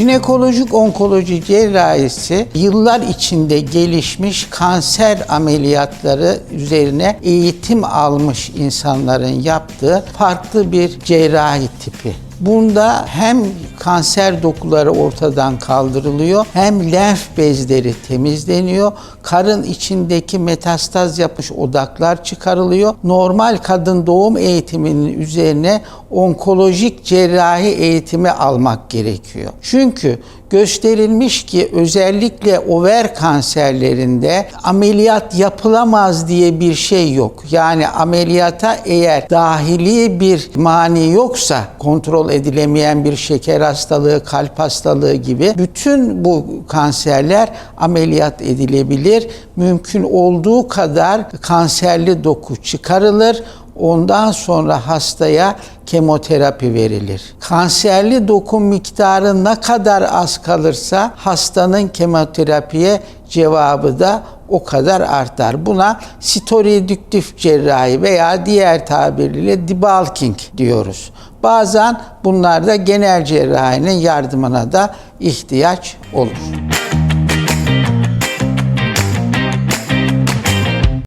Jinekolojik onkoloji cerrahisi yıllar içinde gelişmiş kanser ameliyatları üzerine eğitim almış insanların yaptığı farklı bir cerrahi tipi. Bunda hem kanser dokuları ortadan kaldırılıyor hem lenf bezleri temizleniyor. Karın içindeki metastaz yapmış odaklar çıkarılıyor. Normal kadın doğum eğitiminin üzerine onkolojik cerrahi eğitimi almak gerekiyor. Çünkü gösterilmiş ki özellikle over kanserlerinde ameliyat yapılamaz diye bir şey yok. Yani ameliyata eğer dahili bir mani yoksa kontrol edilemeyen bir şeker hastalığı, kalp hastalığı gibi bütün bu kanserler ameliyat edilebilir. Mümkün olduğu kadar kanserli doku çıkarılır. Ondan sonra hastaya kemoterapi verilir. Kanserli doku miktarı ne kadar az kalırsa hastanın kemoterapiye cevabı da o kadar artar. Buna sitoredüktif cerrahi veya diğer tabirle debulking diyoruz. Bazen bunlarda genel cerrahinin yardımına da ihtiyaç olur.